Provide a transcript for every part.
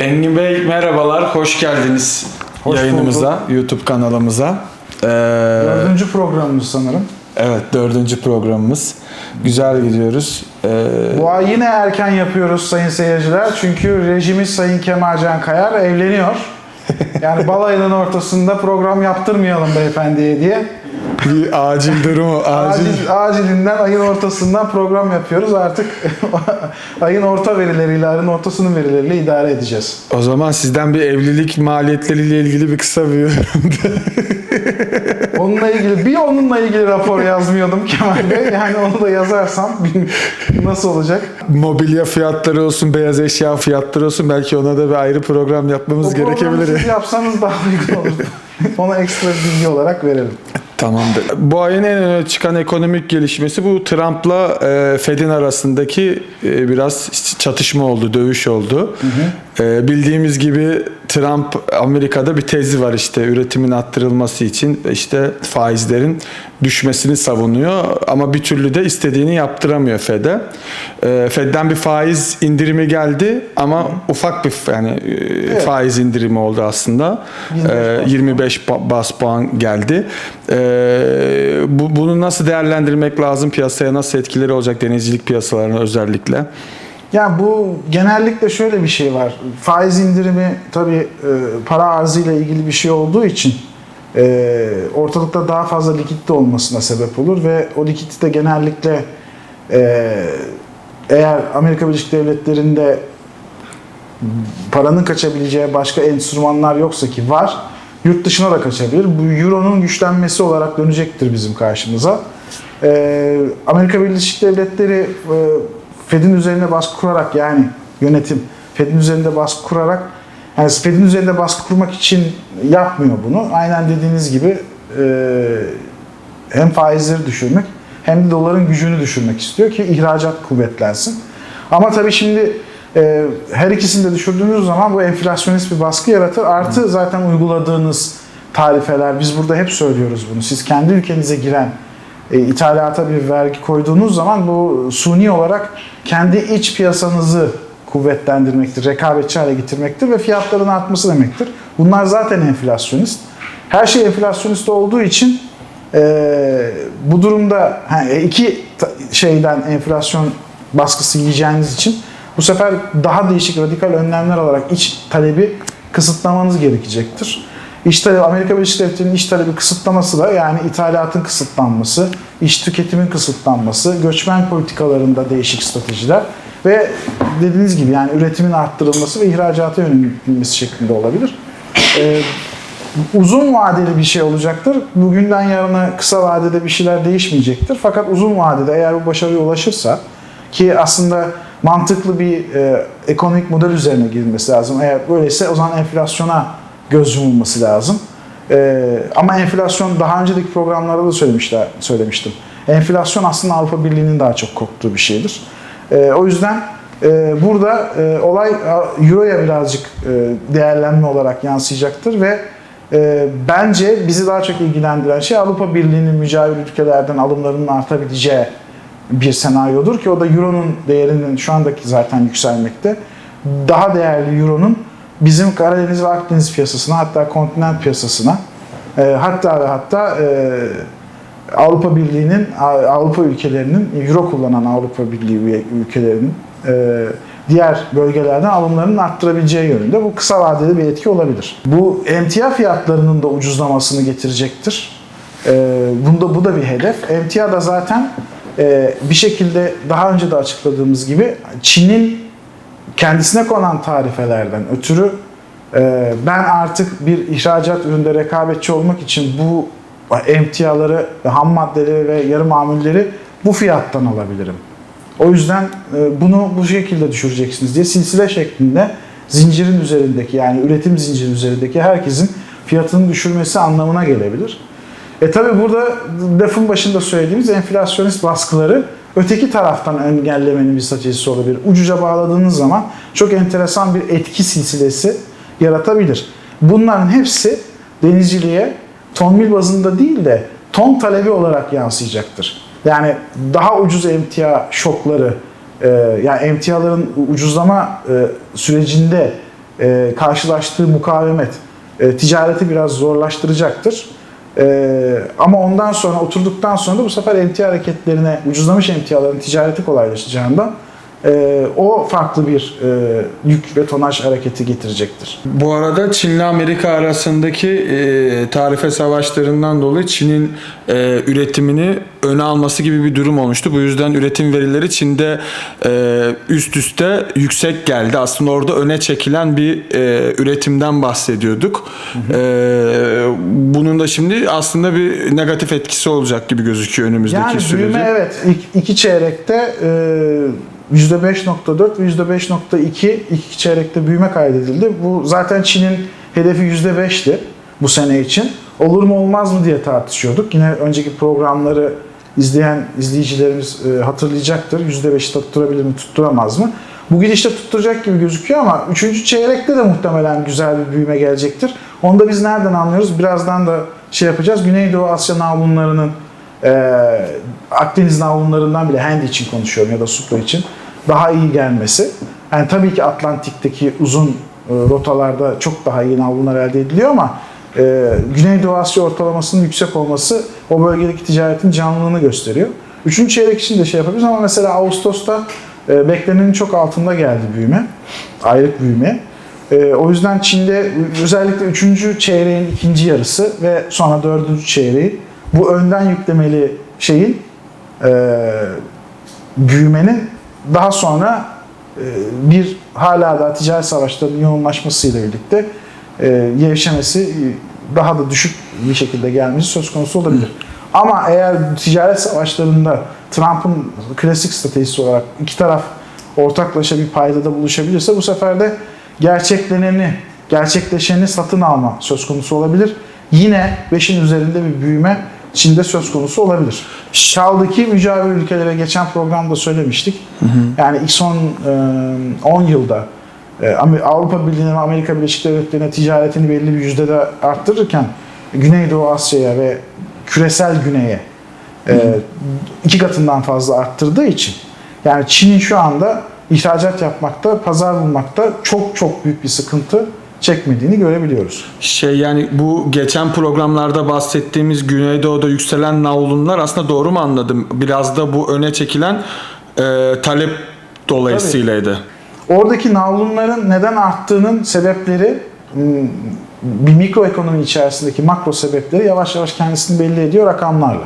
Engin Bey merhabalar, hoş geldiniz Hoş yayınımıza, YouTube kanalımıza. Ee, Dördüncü programımız sanırım. evet, dördüncü programımız. Güzel gidiyoruz. Ee, Bu ay yine erken yapıyoruz sayın seyirciler. Çünkü rejimiz Sayın Kemalcan Kayar evleniyor. Yani balayının ortasında program yaptırmayalım beyefendiye diye. Bir acil durumu, acil. Acil, acilinden ayın ortasından program yapıyoruz. Artık ayın orta verileriyle, ayın ortasının verileriyle idare edeceğiz. O zaman sizden bir evlilik maliyetleriyle ilgili bir kısa bir yorum. Onunla ilgili bir onunla ilgili rapor yazmıyordum Kemal Bey. Yani onu da yazarsam nasıl olacak. Mobilya fiyatları olsun, beyaz eşya fiyatları olsun belki ona da bir ayrı program yapmamız O gerekebilir. siz yapsanız daha uygun olur. Ona ekstra bilgi olarak verelim. Tamamdır. Bu ayın en öne çıkan ekonomik gelişmesi bu Trump'la e, Fed'in arasındaki e, biraz çatışma oldu, dövüş oldu. E, bildiğimiz gibi Trump Amerika'da bir tezi var işte üretimin arttırılması için işte faizlerin düşmesini savunuyor ama bir türlü de istediğini yaptıramıyor Fed'e. E, Fed'den bir faiz indirimi geldi ama ufak bir yani e, faiz indirimi oldu aslında. 25 E, 25 ba- bas puan geldi. Ee, bu, bunu nasıl değerlendirmek lazım? Piyasaya nasıl etkileri olacak denizcilik piyasalarına özellikle? Ya bu genellikle şöyle bir şey var. Faiz indirimi tabii e, para arzıyla ilgili bir şey olduğu için e, ortalıkta daha fazla likidite olmasına sebep olur ve o likidite genellikle e, eğer Amerika Birleşik Devletleri'nde paranın kaçabileceği başka enstrümanlar yoksa ki var, yurt dışına da kaçabilir. Bu euronun güçlenmesi olarak dönecektir bizim karşımıza. Ee, Amerika Birleşik Devletleri e, Fed'in üzerine baskı kurarak yani yönetim Fed'in üzerinde baskı kurarak yani Fed'in üzerinde baskı kurmak için yapmıyor bunu. Aynen dediğiniz gibi e, hem faizleri düşürmek hem de doların gücünü düşürmek istiyor ki ihracat kuvvetlensin. Ama tabii şimdi e, her ikisini de düşürdüğünüz zaman bu enflasyonist bir baskı yaratır. Artı zaten uyguladığınız tarifeler, biz burada hep söylüyoruz bunu. Siz kendi ülkenize giren e, ithalata bir vergi koyduğunuz zaman bu suni olarak kendi iç piyasanızı kuvvetlendirmektir, rekabetçi hale getirmektir ve fiyatların artması demektir. Bunlar zaten enflasyonist. Her şey enflasyonist olduğu için e, bu durumda ha, iki şeyden enflasyon baskısı yiyeceğiniz için bu sefer daha değişik radikal önlemler alarak iç talebi kısıtlamanız gerekecektir. İç talebi, Amerika Birleşik Devletleri'nin iç talebi kısıtlaması da yani ithalatın kısıtlanması, iç tüketimin kısıtlanması, göçmen politikalarında değişik stratejiler ve dediğiniz gibi yani üretimin arttırılması ve ihracata yönelilmesi şeklinde olabilir. Ee, uzun vadeli bir şey olacaktır. Bugünden yarına kısa vadede bir şeyler değişmeyecektir. Fakat uzun vadede eğer bu başarıya ulaşırsa ki aslında mantıklı bir e, ekonomik model üzerine gidilmesi lazım. Eğer böyleyse o zaman enflasyona göz yumulması lazım. E, ama enflasyon daha önceki programlarda da söylemişler, söylemiştim. Enflasyon aslında Avrupa Birliği'nin daha çok korktuğu bir şeydir. E, o yüzden e, burada e, olay Euro'ya birazcık e, değerlenme olarak yansıyacaktır ve e, bence bizi daha çok ilgilendiren şey Avrupa Birliği'nin mücavir ülkelerden alımlarının artabileceği bir senaryodur ki o da Euro'nun değerinin şu andaki zaten yükselmekte. Daha değerli Euro'nun bizim Karadeniz ve Akdeniz piyasasına hatta kontinent piyasasına e, hatta ve hatta e, Avrupa Birliği'nin Avrupa ülkelerinin Euro kullanan Avrupa Birliği ülkelerinin e, diğer bölgelerden alımlarının arttırabileceği yönünde bu kısa vadeli bir etki olabilir. Bu emtia fiyatlarının da ucuzlamasını getirecektir. E, bunda bu da bir hedef. Emtia da zaten e, bir şekilde daha önce de açıkladığımız gibi Çin'in kendisine konan tarifelerden ötürü e, ben artık bir ihracat üründe rekabetçi olmak için bu emtiaları, ham maddeleri ve yarı mamulleri bu fiyattan alabilirim. O yüzden e, bunu bu şekilde düşüreceksiniz diye silsile şeklinde zincirin üzerindeki yani üretim zinciri üzerindeki herkesin fiyatını düşürmesi anlamına gelebilir. E tabi burada lafın başında söylediğimiz enflasyonist baskıları öteki taraftan engellemenin bir stratejisi olabilir. Ucuca bağladığınız zaman çok enteresan bir etki silsilesi yaratabilir. Bunların hepsi denizciliğe ton mil bazında değil de ton talebi olarak yansıyacaktır. Yani daha ucuz emtia şokları, e, yani emtiaların ucuzlama e, sürecinde e, karşılaştığı mukavemet e, ticareti biraz zorlaştıracaktır. E, ama ondan sonra oturduktan sonra da bu sefer emtia hareketlerine, ucuzlamış emtiaların ticareti kolaylaşacağından e, o farklı bir e, yük ve tonaj hareketi getirecektir. Bu arada Çin'le Amerika arasındaki e, tarife savaşlarından dolayı Çin'in e, üretimini öne alması gibi bir durum olmuştu. Bu yüzden üretim verileri Çin'de e, üst üste yüksek geldi. Aslında orada öne çekilen bir e, üretimden bahsediyorduk. E, bunun da şimdi aslında bir negatif etkisi olacak gibi gözüküyor önümüzdeki Yani sürece. büyüme evet iki çeyrekte e, %5.4 ve %5.2 iki çeyrekte büyüme kaydedildi. Bu zaten Çin'in hedefi %5'ti bu sene için. Olur mu olmaz mı diye tartışıyorduk. Yine önceki programları izleyen izleyicilerimiz e, hatırlayacaktır. %5'i tutturabilir mi, tutturamaz mı? Bu gidişte tutturacak gibi gözüküyor ama 3. çeyrekte de muhtemelen güzel bir büyüme gelecektir. Onu da biz nereden anlıyoruz? Birazdan da şey yapacağız. Güneydoğu Asya navlunlarının e, Akdeniz navlunlarından bile Handy için konuşuyorum ya da Supra için daha iyi gelmesi. Yani tabii ki Atlantik'teki uzun e, rotalarda çok daha iyi navlunlar elde ediliyor ama e, Güneydoğu Asya ortalamasının yüksek olması o bölgedeki ticaretin canlılığını gösteriyor. Üçüncü çeyrek için de şey yapabiliriz ama mesela Ağustos'ta e, beklenenin çok altında geldi büyüme. Aylık büyüme. E, o yüzden Çin'de özellikle üçüncü çeyreğin ikinci yarısı ve sonra dördüncü çeyreği bu önden yüklemeli şeyin e, büyümenin daha sonra e, bir hala da ticaret savaşlarının yoğunlaşmasıyla birlikte e, gevşemesi e, daha da düşük bir şekilde gelmesi söz konusu olabilir. Ama eğer ticaret savaşlarında Trump'ın klasik stratejisi olarak iki taraf ortaklaşa bir paydada buluşabilirse bu sefer de gerçekleneni, gerçekleşeni satın alma söz konusu olabilir. Yine 5'in üzerinde bir büyüme Çin'de söz konusu olabilir. Kaldı ki mücavir ülkelere geçen programda söylemiştik. Yani ilk son e, 10 yılda e, Avrupa Birliği'nin Amerika Birleşik Devletleri'ne ticaretini belli bir yüzdede arttırırken Güneydoğu Asya'ya ve küresel güneye e, iki katından fazla arttırdığı için yani Çin'in şu anda ihracat yapmakta, pazar bulmakta çok çok büyük bir sıkıntı çekmediğini görebiliyoruz. Şey yani bu geçen programlarda bahsettiğimiz Güneydoğu'da yükselen navlunlar aslında doğru mu anladım? Biraz da bu öne çekilen e, talep dolayısıylaydı. Oradaki navlunların neden arttığının sebepleri bir mikroekonomi içerisindeki makro sebepleri yavaş yavaş kendisini belli ediyor rakamlarla.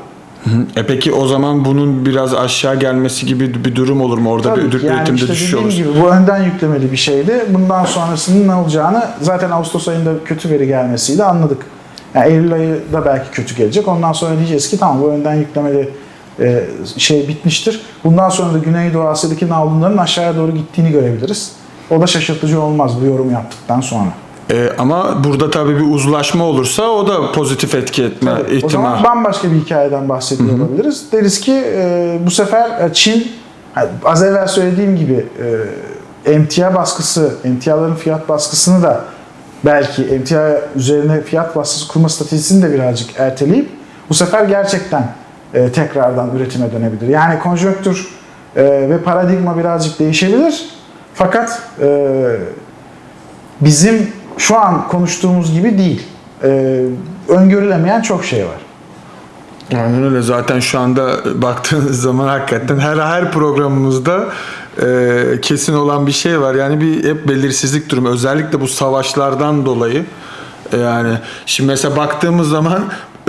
E peki o zaman bunun biraz aşağı gelmesi gibi bir durum olur mu? Orada Tabii bir ki. yani üretimde işte düşüş dediğim olur. gibi bu önden yüklemeli bir şeydi. Bundan sonrasının ne olacağını zaten Ağustos ayında kötü veri gelmesiyle anladık. Yani Eylül ayı da belki kötü gelecek. Ondan sonra diyeceğiz ki tamam bu önden yüklemeli e, şey bitmiştir. Bundan sonra da Güneydoğu Asya'daki navlunların aşağıya doğru gittiğini görebiliriz. O da şaşırtıcı olmaz bu yorum yaptıktan sonra. E, ama burada tabii bir uzlaşma olursa o da pozitif etki etme O ihtimal. zaman bambaşka bir hikayeden bahsediyor olabiliriz. Deriz ki e, bu sefer e, Çin, az evvel söylediğim gibi e, emtia baskısı, emtiaların fiyat baskısını da belki emtia üzerine fiyat baskısı kurma stratejisini de birazcık erteleyip bu sefer gerçekten e, tekrardan üretime dönebilir. Yani konjonktür e, ve paradigma birazcık değişebilir. Fakat e, bizim şu an konuştuğumuz gibi değil. E, öngörülemeyen çok şey var. Aynen öyle. Zaten şu anda baktığınız zaman hakikaten her her programımızda e, kesin olan bir şey var. Yani bir hep belirsizlik durumu. Özellikle bu savaşlardan dolayı. E, yani şimdi mesela baktığımız zaman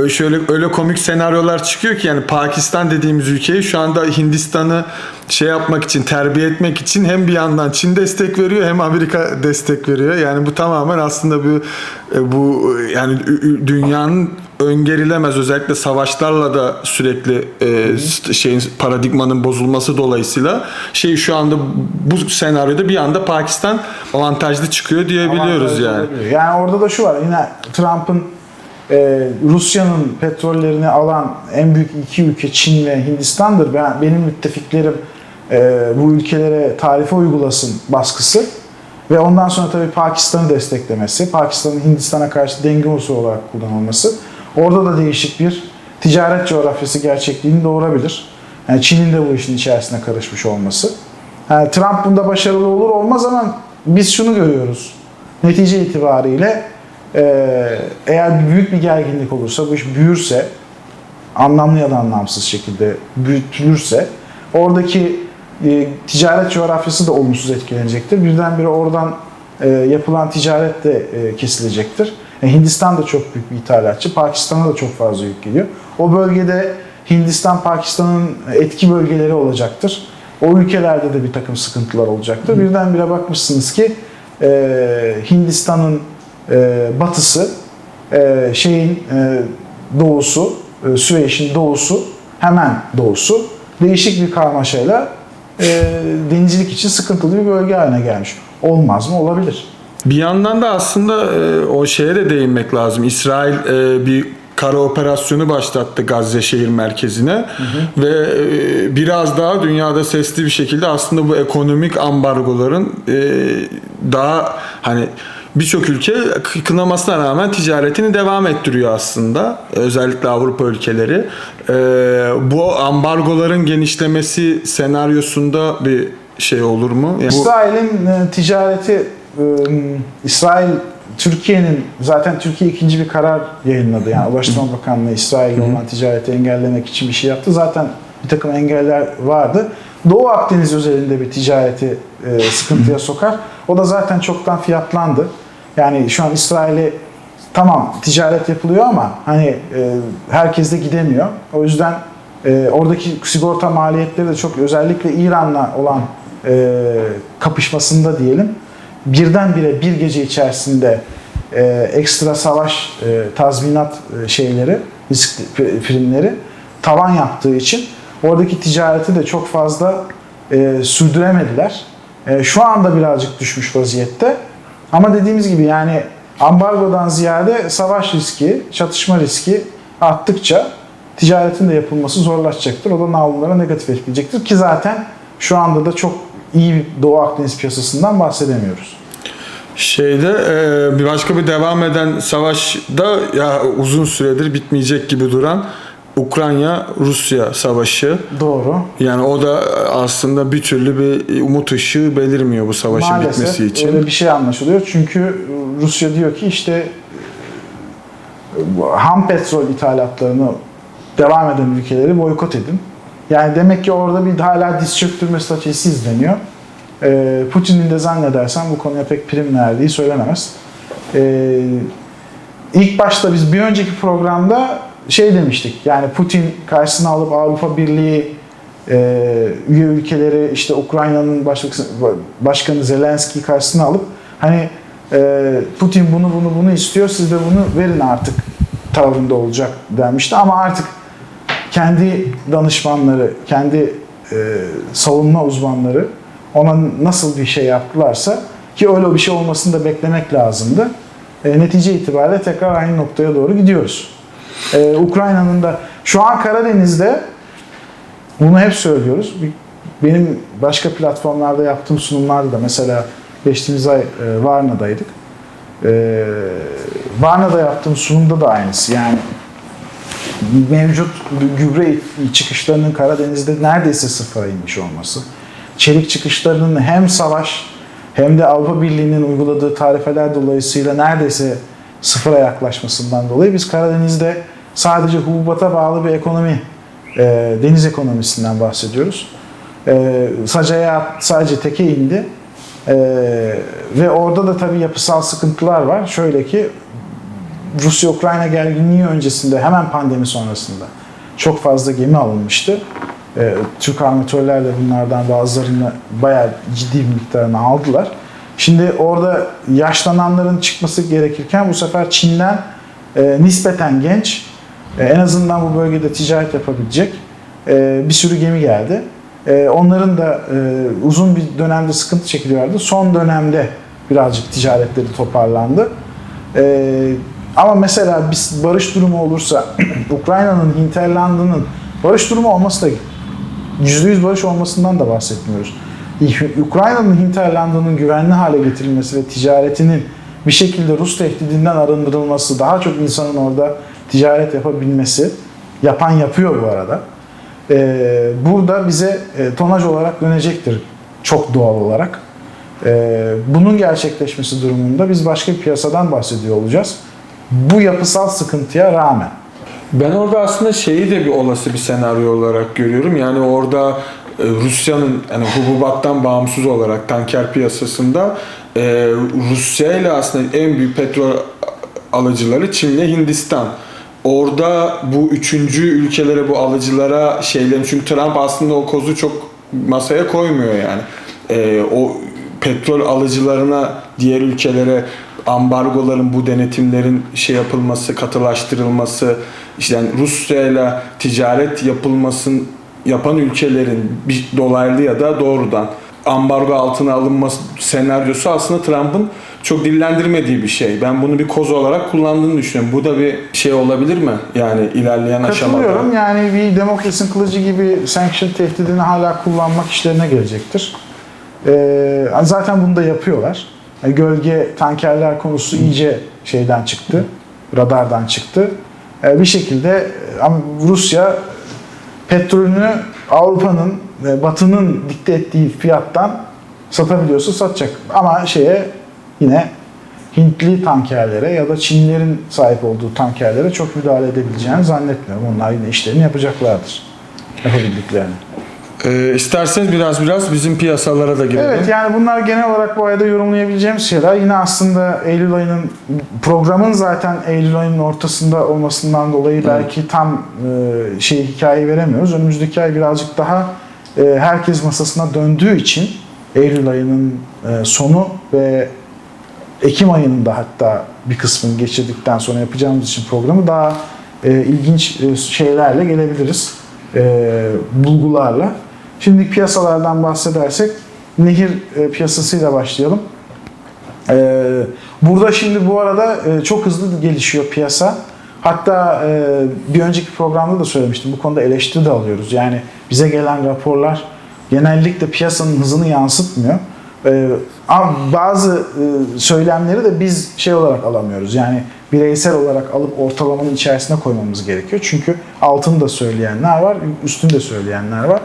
şöyle öyle komik senaryolar çıkıyor ki yani Pakistan dediğimiz ülkeyi şu anda Hindistan'ı şey yapmak için terbiye etmek için hem bir yandan Çin destek veriyor hem Amerika destek veriyor. Yani bu tamamen aslında bu e, bu e, yani dünyanın öngörülemez özellikle savaşlarla da sürekli e, şeyin paradigmanın bozulması dolayısıyla şey şu anda bu senaryoda bir anda Pakistan avantajlı çıkıyor diyebiliyoruz Avantajlı yani. olabiliyor. Yani orada da şu var. Yine Trump'ın e, Rusya'nın petrollerini alan en büyük iki ülke Çin ve Hindistan'dır. Ben benim müttefiklerim e, bu ülkelere tarife uygulasın baskısı ve ondan sonra tabii Pakistan'ı desteklemesi, Pakistan'ın Hindistan'a karşı denge unsuru olarak kullanılması orada da değişik bir ticaret coğrafyası gerçekliğini doğurabilir. Yani Çin'in de bu işin içerisine karışmış olması. Yani Trump bunda başarılı olur olmaz ama biz şunu görüyoruz. Netice itibariyle eğer büyük bir gerginlik olursa, bu iş büyürse, anlamlı ya da anlamsız şekilde büyütülürse oradaki e, ticaret coğrafyası da olumsuz etkilenecektir. Birdenbire oradan e, yapılan ticaret de e, kesilecektir. E, Hindistan da çok büyük bir ithalatçı. Pakistan'a da çok fazla yük geliyor. O bölgede Hindistan, Pakistan'ın etki bölgeleri olacaktır. O ülkelerde de bir takım sıkıntılar olacaktır. Birdenbire bakmışsınız ki e, Hindistan'ın e, batısı, e, şeyin e, doğusu, e, Süveyş'in doğusu, hemen doğusu değişik bir karmaşayla e, denizcilik için sıkıntılı bir bölge haline gelmiş. Olmaz mı? Olabilir. Bir yandan da aslında e, o şeye de değinmek lazım. İsrail e, bir kara operasyonu başlattı Gazze şehir merkezine ve e, biraz daha dünyada sesli bir şekilde aslında bu ekonomik ambargoların e, daha hani birçok ülke kınamasına rağmen ticaretini devam ettiriyor aslında. Özellikle Avrupa ülkeleri. E, bu ambargoların genişlemesi senaryosunda bir şey olur mu? Yani İsrail'in e, ticareti, e, İsrail Türkiye'nin zaten Türkiye ikinci bir karar yayınladı. Yani Ulaştırma Bakanlığı İsrail'le olan ticareti engellemek için bir şey yaptı. Zaten bir takım engeller vardı. Doğu Akdeniz özelinde bir ticareti e, sıkıntıya sokar. O da zaten çoktan fiyatlandı. Yani şu an İsrail'e tamam ticaret yapılıyor ama hani e, herkes de gidemiyor. O yüzden e, oradaki sigorta maliyetleri de çok özellikle İran'la olan e, kapışmasında diyelim birdenbire bir gece içerisinde e, ekstra savaş e, tazminat e, şeyleri risk pri- primleri tavan yaptığı için oradaki ticareti de çok fazla e, sürdüremediler. E, şu anda birazcık düşmüş vaziyette. Ama dediğimiz gibi yani ambargodan ziyade savaş riski, çatışma riski arttıkça ticaretin de yapılması zorlaşacaktır. O da navlulara negatif etkileyecektir ki zaten şu anda da çok iyi bir Doğu Akdeniz piyasasından bahsedemiyoruz. Şeyde e, bir başka bir devam eden savaşta ya uzun süredir bitmeyecek gibi duran Ukrayna-Rusya savaşı. Doğru. Yani o da aslında bir türlü bir umut ışığı belirmiyor bu savaşın Maalesef bitmesi için. öyle bir şey anlaşılıyor. Çünkü Rusya diyor ki işte ham petrol ithalatlarını devam eden ülkeleri boykot edin. Yani demek ki orada bir hala diz çöktürme stratejisi izleniyor. Putin'in de zannedersem bu konuya pek prim verdiği söylenemez. İlk başta biz bir önceki programda şey demiştik. Yani Putin karşısına alıp Avrupa Birliği e, üye ülkeleri işte Ukrayna'nın başkanı Zelenski karşısına alıp hani e, Putin bunu bunu bunu istiyor siz de bunu verin artık tavrında olacak denmişti ama artık kendi danışmanları, kendi e, savunma uzmanları ona nasıl bir şey yaptılarsa ki öyle bir şey olmasını da beklemek lazımdı. E, netice itibariyle tekrar aynı noktaya doğru gidiyoruz. E, Ukrayna'nın da şu an Karadeniz'de bunu hep söylüyoruz. Benim başka platformlarda yaptığım sunumlarda da mesela geçtiğimiz ay e, Varna'daydık. E, Varna'da yaptığım sunumda da aynısı. Yani mevcut gübre çıkışlarının Karadeniz'de neredeyse sıfıra inmiş olması. Çelik çıkışlarının hem savaş hem de Avrupa Birliği'nin uyguladığı tarifeler dolayısıyla neredeyse sıfıra yaklaşmasından dolayı biz Karadeniz'de sadece hububata bağlı bir ekonomi, e, deniz ekonomisinden bahsediyoruz. E, Sacaya sadece teke indi. E, ve orada da tabii yapısal sıkıntılar var. Şöyle ki Rusya-Ukrayna gerginliği öncesinde hemen pandemi sonrasında çok fazla gemi alınmıştı. Ee, Türk armatörler de bunlardan bazılarını bayağı ciddi bir miktarını aldılar. Şimdi orada yaşlananların çıkması gerekirken bu sefer Çin'den e, nispeten genç, e, en azından bu bölgede ticaret yapabilecek e, bir sürü gemi geldi. E, onların da e, uzun bir dönemde sıkıntı çekiliyorlardı. Son dönemde birazcık ticaretleri toparlandı. Ee, ama mesela biz barış durumu olursa Ukrayna'nın hinterlandının barış durumu olması da %100 barış olmasından da bahsetmiyoruz. Ukrayna'nın hinterlandının güvenli hale getirilmesi ve ticaretinin bir şekilde Rus tehdidinden arındırılması, daha çok insanın orada ticaret yapabilmesi, yapan yapıyor bu arada. Ee, burada bize e, tonaj olarak dönecektir çok doğal olarak. Ee, bunun gerçekleşmesi durumunda biz başka bir piyasadan bahsediyor olacağız. Bu yapısal sıkıntıya rağmen. Ben orada aslında şeyi de bir olası bir senaryo olarak görüyorum. Yani orada Rusya'nın yani hububattan bağımsız olarak tanker piyasasında e, Rusya ile aslında en büyük petrol alıcıları Çin ile Hindistan. Orada bu üçüncü ülkelere bu alıcılara şeylerin çünkü Trump aslında o kozu çok masaya koymuyor yani. E, o petrol alıcılarına diğer ülkelere ambargoların bu denetimlerin şey yapılması, katılaştırılması, işte yani Rusya ile ticaret yapılmasın yapan ülkelerin bir dolaylı ya da doğrudan ambargo altına alınması senaryosu aslında Trump'ın çok dillendirmediği bir şey. Ben bunu bir koz olarak kullandığını düşünüyorum. Bu da bir şey olabilir mi? Yani ilerleyen aşamada. Katılıyorum. Yani bir demokrasinin kılıcı gibi sanction tehdidini hala kullanmak işlerine gelecektir. Ee, zaten bunu da yapıyorlar. Yani gölge tankerler konusu iyice şeyden çıktı. Radardan çıktı. Ee, bir şekilde Rusya petrolünü Avrupa'nın ve Batı'nın dikte ettiği fiyattan satabiliyorsa satacak. Ama şeye yine Hintli tankerlere ya da Çinlilerin sahip olduğu tankerlere çok müdahale edebileceğini zannetmiyorum. Onlar yine işlerini yapacaklardır. Yapabildiklerini. Ee, isterseniz biraz biraz bizim piyasalara da girelim. Evet yani bunlar genel olarak bu ayda yorumlayabileceğimiz şeyler. Yine aslında Eylül ayının programın zaten Eylül ayının ortasında olmasından dolayı belki tam e, şey hikayeyi veremiyoruz. Önümüzdeki ay birazcık daha e, herkes masasına döndüğü için Eylül ayının e, sonu ve Ekim ayının da hatta bir kısmını geçirdikten sonra yapacağımız için programı daha e, ilginç e, şeylerle gelebiliriz. E, bulgularla. Şimdi piyasalardan bahsedersek nehir e, piyasasıyla başlayalım. E, burada şimdi bu arada e, çok hızlı gelişiyor piyasa. Hatta e, bir önceki programda da söylemiştim. Bu konuda eleştiri de alıyoruz. Yani bize gelen raporlar genellikle piyasanın hızını yansıtmıyor. Ama bazı e, söylemleri de biz şey olarak alamıyoruz. Yani bireysel olarak alıp ortalamanın içerisine koymamız gerekiyor. Çünkü altını da söyleyenler var, üstünü de söyleyenler var.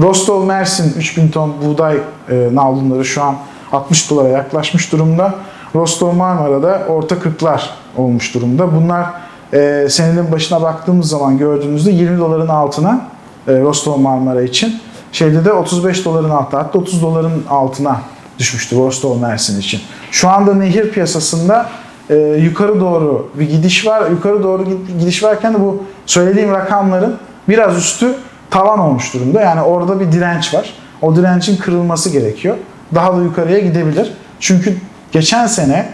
Rostov Mersin 3000 ton buğday e, navlunları şu an 60 dolara yaklaşmış durumda. Rostov Marmara'da orta 40'lar olmuş durumda. Bunlar e, senenin başına baktığımız zaman gördüğünüzde 20 doların altına e, Rostov Marmara için. Şeyde de 35 doların altına hatta 30 doların altına düşmüştü Rostov Mersin için. Şu anda nehir piyasasında e, yukarı doğru bir gidiş var. Yukarı doğru gid- gidiş varken de bu söylediğim rakamların biraz üstü tavan olmuş durumda. Yani orada bir direnç var. O direncin kırılması gerekiyor. Daha da yukarıya gidebilir. Çünkü geçen sene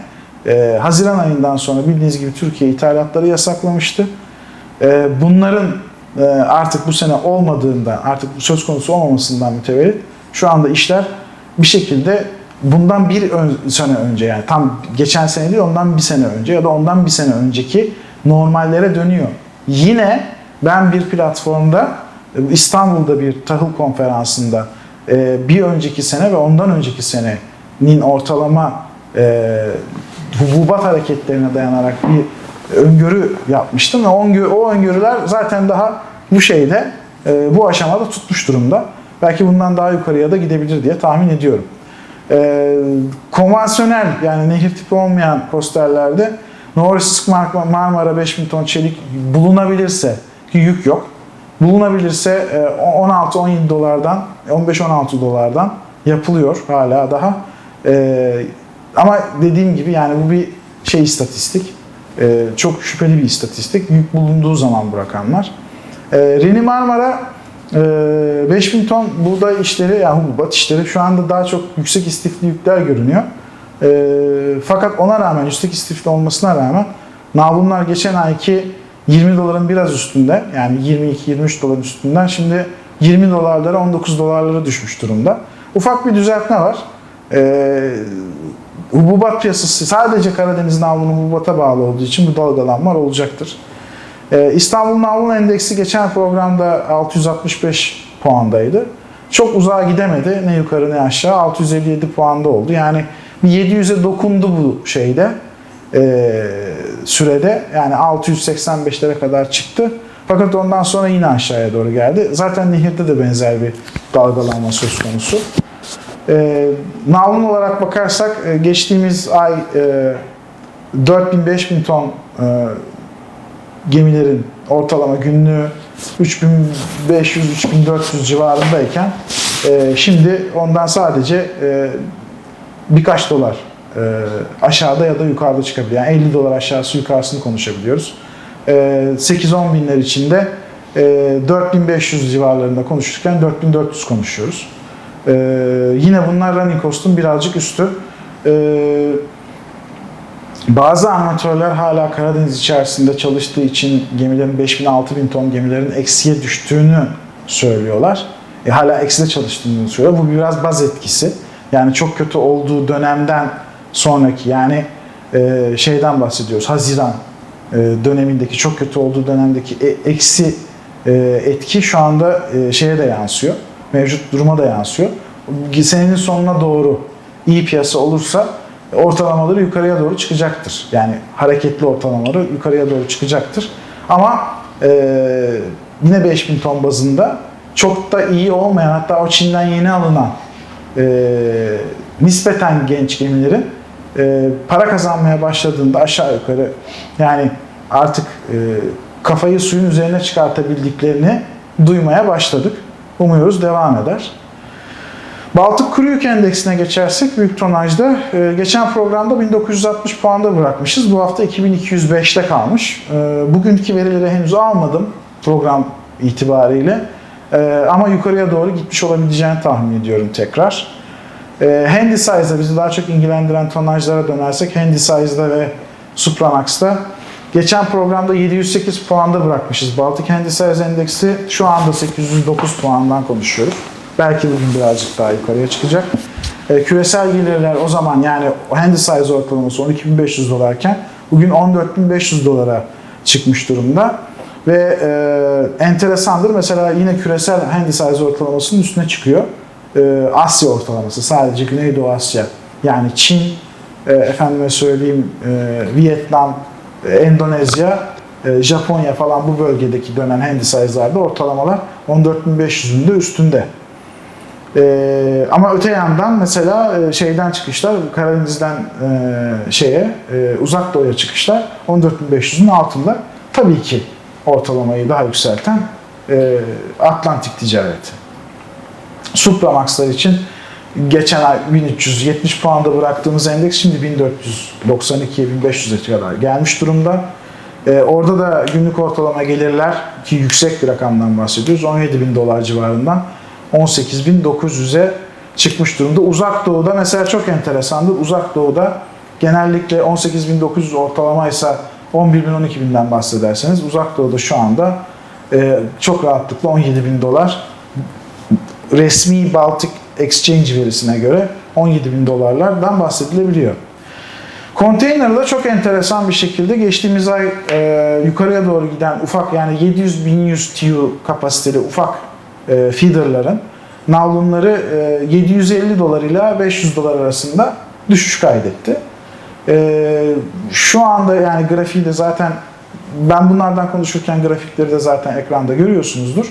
e, Haziran ayından sonra bildiğiniz gibi Türkiye ithalatları yasaklamıştı. E, bunların e, artık bu sene olmadığından, artık söz konusu olmamasından mütevellit şu anda işler bir şekilde bundan bir ön, sene önce yani tam geçen sene değil ondan bir sene önce ya da ondan bir sene önceki normallere dönüyor. Yine ben bir platformda İstanbul'da bir tahıl konferansında e, bir önceki sene ve ondan önceki senenin ortalama e, hububat hareketlerine dayanarak bir öngörü yapmıştım ve o, öngörü, o öngörüler zaten daha bu şeyde e, bu aşamada tutmuş durumda. Belki bundan daha yukarıya da gidebilir diye tahmin ediyorum. Konvansiyonel yani nehir tipi olmayan posterlerde Novosibirsk Mar- Marmara 5000 ton çelik bulunabilirse ki yük yok. Bulunabilirse e, 16-17 dolardan 15-16 dolardan yapılıyor hala daha. E, ama dediğim gibi yani bu bir şey istatistik. E, çok şüpheli bir istatistik. Yük bulunduğu zaman bu rakamlar. E, Reni Marmara e, 5000 ton buğday işleri, yani hububat işleri şu anda daha çok yüksek istifli yükler görünüyor. E, fakat ona rağmen, yüksek istifli olmasına rağmen navlunlar geçen ayki 20 doların biraz üstünde, yani 22-23 doların üstünden şimdi 20 dolarlara 19 dolarlara düşmüş durumda. Ufak bir düzeltme var. E, hububat piyasası sadece Karadeniz navlunun hububata bağlı olduğu için bu dalgalanmalar olacaktır. Ee, İstanbul Navlun Endeksi geçen programda 665 puandaydı. Çok uzağa gidemedi. Ne yukarı ne aşağı. 657 puanda oldu. Yani bir 700'e dokundu bu şeyde. E, sürede. Yani 685'lere kadar çıktı. Fakat ondan sonra yine aşağıya doğru geldi. Zaten nehirde de benzer bir dalgalanma söz konusu. E, navlun olarak bakarsak e, geçtiğimiz ay e, 4000-5000 ton e, gemilerin ortalama günlüğü 3500-3400 civarındayken e, şimdi ondan sadece e, birkaç dolar aşağıda ya da yukarıda çıkabiliyor. Yani 50 dolar aşağısı yukarısını konuşabiliyoruz. E, 8-10 binler içinde e, 4500 civarlarında konuşurken 4400 konuşuyoruz. E, yine bunlar running cost'un birazcık üstü. E, bazı amatörler hala Karadeniz içerisinde çalıştığı için gemilerin 5000-6000 ton gemilerin eksiye düştüğünü söylüyorlar. E, hala ekside çalıştığını söylüyor. Bu biraz baz etkisi. Yani çok kötü olduğu dönemden sonraki yani e, şeyden bahsediyoruz. Haziran e, dönemindeki çok kötü olduğu dönemdeki e- eksi e, etki şu anda e, şeye de yansıyor. Mevcut duruma da yansıyor. Senenin sonuna doğru iyi piyasa olursa ortalamaları yukarıya doğru çıkacaktır. Yani hareketli ortalamaları yukarıya doğru çıkacaktır. Ama e, yine 5000 ton bazında çok da iyi olmayan hatta o Çin'den yeni alınan e, nispeten genç gemilerin e, para kazanmaya başladığında aşağı yukarı yani artık e, kafayı suyun üzerine çıkartabildiklerini duymaya başladık. Umuyoruz devam eder. Baltık Kuru Yük Endeksine geçersek büyük tonajda e, geçen programda 1960 puanda bırakmışız. Bu hafta 2205'te kalmış. E, bugünkü verileri henüz almadım program itibariyle. E, ama yukarıya doğru gitmiş olabileceğini tahmin ediyorum tekrar. E, Handysize'da bizi daha çok ilgilendiren tonajlara dönersek Handysize'da ve Supramax'ta geçen programda 708 puanda bırakmışız. Baltık Handysize Endeksi şu anda 809 puandan konuşuyoruz. Belki bugün birazcık daha yukarıya çıkacak. E, küresel gelirler o zaman yani Handysize ortalaması 12.500 dolarken bugün 14.500 dolara çıkmış durumda. Ve e, enteresandır mesela yine küresel Handysize ortalamasının üstüne çıkıyor. E, Asya ortalaması sadece Güneydoğu Asya yani Çin, e, efendime söyleyeyim e, Vietnam, e, Endonezya, e, Japonya falan bu bölgedeki dönen Handysize'larda ortalamalar 14.500'ün de üstünde. Ee, ama öte yandan mesela e, şeyden çıkışlar Karadeniz'den e, şeye e, uzak doğuya çıkışlar 14.500'ün altında. Tabii ki ortalamayı daha yükselten e, Atlantik ticareti. Supramax'lar için geçen ay 1370 puanda bıraktığımız endeks şimdi 1492-1500'e kadar gelmiş durumda. Ee, orada da günlük ortalama gelirler ki yüksek bir rakamdan bahsediyoruz. 17 bin dolar civarından 18.900'e çıkmış durumda. Uzak Doğu'da mesela çok enteresandır. Uzak Doğu'da genellikle 18.900 ortalamaysa 11.000-12.000'den bahsederseniz Uzak Doğu'da şu anda e, çok rahatlıkla 17.000 dolar resmi Baltic Exchange verisine göre 17.000 dolarlardan bahsedilebiliyor. Konteynerla çok enteresan bir şekilde geçtiğimiz ay e, yukarıya doğru giden ufak yani 700-1100 TEU kapasiteli ufak e, feederların navlunları e, 750 dolar ile 500 dolar arasında düşüş kaydetti. E, şu anda yani grafiği de zaten ben bunlardan konuşurken grafikleri de zaten ekranda görüyorsunuzdur.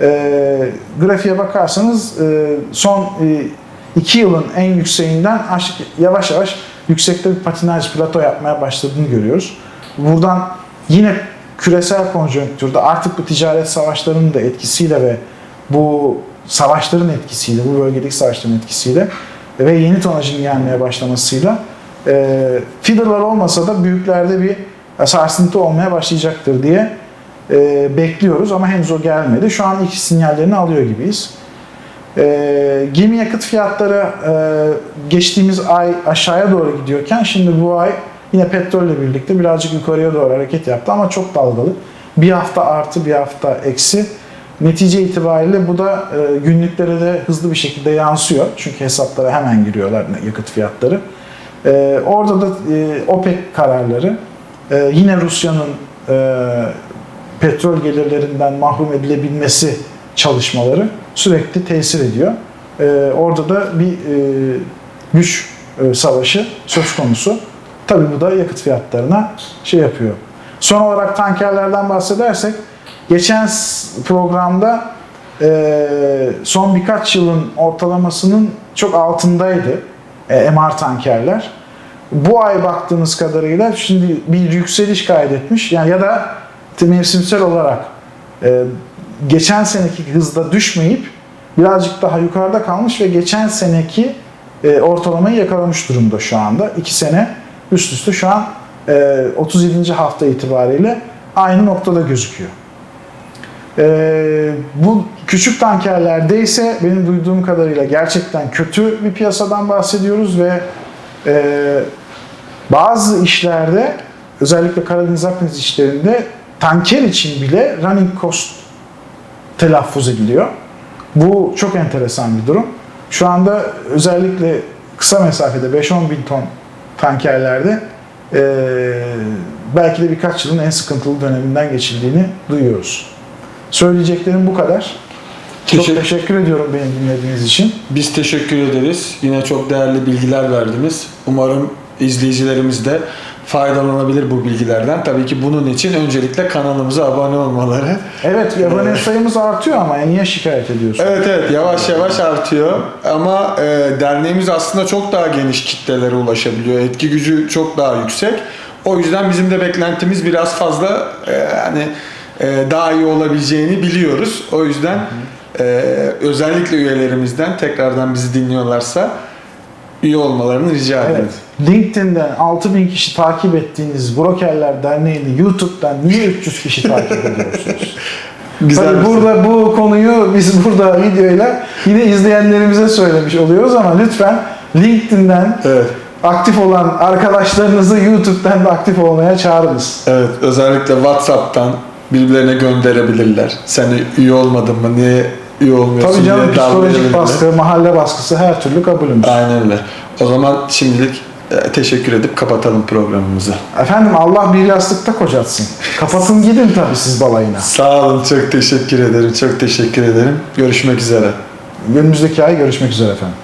E, grafiğe bakarsanız e, son e, iki yılın en yükseğinden aşık, yavaş yavaş yüksekte bir patinaj plato yapmaya başladığını görüyoruz. Buradan yine küresel konjonktürde artık bu ticaret savaşlarının da etkisiyle ve bu savaşların etkisiyle, bu bölgedeki savaşların etkisiyle ve yeni tonajın gelmeye başlamasıyla e, feederlar olmasa da büyüklerde bir sarsıntı olmaya başlayacaktır diye e, bekliyoruz ama henüz o gelmedi. Şu an ilk sinyallerini alıyor gibiyiz. E, gemi yakıt fiyatları e, geçtiğimiz ay aşağıya doğru gidiyorken şimdi bu ay yine petrolle birlikte birazcık yukarıya doğru hareket yaptı ama çok dalgalı. Bir hafta artı bir hafta eksi. Netice itibariyle bu da e, günlüklere de hızlı bir şekilde yansıyor. Çünkü hesaplara hemen giriyorlar yakıt fiyatları. E, orada da e, OPEC kararları e, yine Rusya'nın e, petrol gelirlerinden mahrum edilebilmesi çalışmaları sürekli tesir ediyor. E, orada da bir e, güç e, savaşı söz konusu. Tabii bu da yakıt fiyatlarına şey yapıyor. Son olarak tankerlerden bahsedersek geçen programda e, son birkaç yılın ortalamasının çok altındaydı MR tankerler. Bu ay baktığınız kadarıyla şimdi bir yükseliş kaydetmiş. Yani ya da mevsimsel olarak e, geçen seneki hızda düşmeyip birazcık daha yukarıda kalmış ve geçen seneki e, ortalamayı yakalamış durumda şu anda. 2 sene üst üste şu an e, 37. hafta itibariyle aynı noktada gözüküyor. E, bu küçük tankerlerde ise benim duyduğum kadarıyla gerçekten kötü bir piyasadan bahsediyoruz ve e, bazı işlerde özellikle Karadeniz Akdeniz işlerinde tanker için bile running cost telaffuz ediliyor. Bu çok enteresan bir durum. Şu anda özellikle kısa mesafede 5-10 bin ton tankerlerde eee, belki de birkaç yılın en sıkıntılı döneminden geçildiğini duyuyoruz. Söyleyeceklerim bu kadar. Çok Teşekkür- teşekkür ediyorum beni dinlediğiniz için. Biz teşekkür ederiz. Yine çok değerli bilgiler verdiniz. Umarım izleyicilerimiz de faydalanabilir bu bilgilerden. Tabii ki bunun için öncelikle kanalımıza abone olmaları. Evet, abone sayımız artıyor ama niye şikayet ediyorsun? Evet evet yavaş yavaş artıyor ama e, derneğimiz aslında çok daha geniş kitlelere ulaşabiliyor. Etki gücü çok daha yüksek. O yüzden bizim de beklentimiz biraz fazla e, yani e, daha iyi olabileceğini biliyoruz. O yüzden e, özellikle üyelerimizden tekrardan bizi dinliyorlarsa üye olmalarını rica Evet. ederiz. LinkedIn'den 6000 kişi takip ettiğiniz Brokerler Derneği'ni YouTube'dan niye 300 kişi takip ediyorsunuz? Güzel Tabii burada bu konuyu biz burada videoyla yine izleyenlerimize söylemiş oluyoruz ama lütfen LinkedIn'den Evet. aktif olan arkadaşlarınızı YouTube'dan da aktif olmaya çağırınız. Evet, özellikle WhatsApp'tan birbirlerine gönderebilirler. Sen üye olmadın mı? Niye üye olmuyorsun? Tabii canım psikolojik baskı, mahalle baskısı her türlü kabulümüz. Aynen öyle. O zaman şimdilik e, teşekkür edip kapatalım programımızı. Efendim Allah bir yastıkta kocatsın. Kapatın gidin tabii siz balayına. Sağ olun, çok teşekkür ederim, çok teşekkür ederim. Görüşmek üzere. Önümüzdeki ay görüşmek üzere efendim.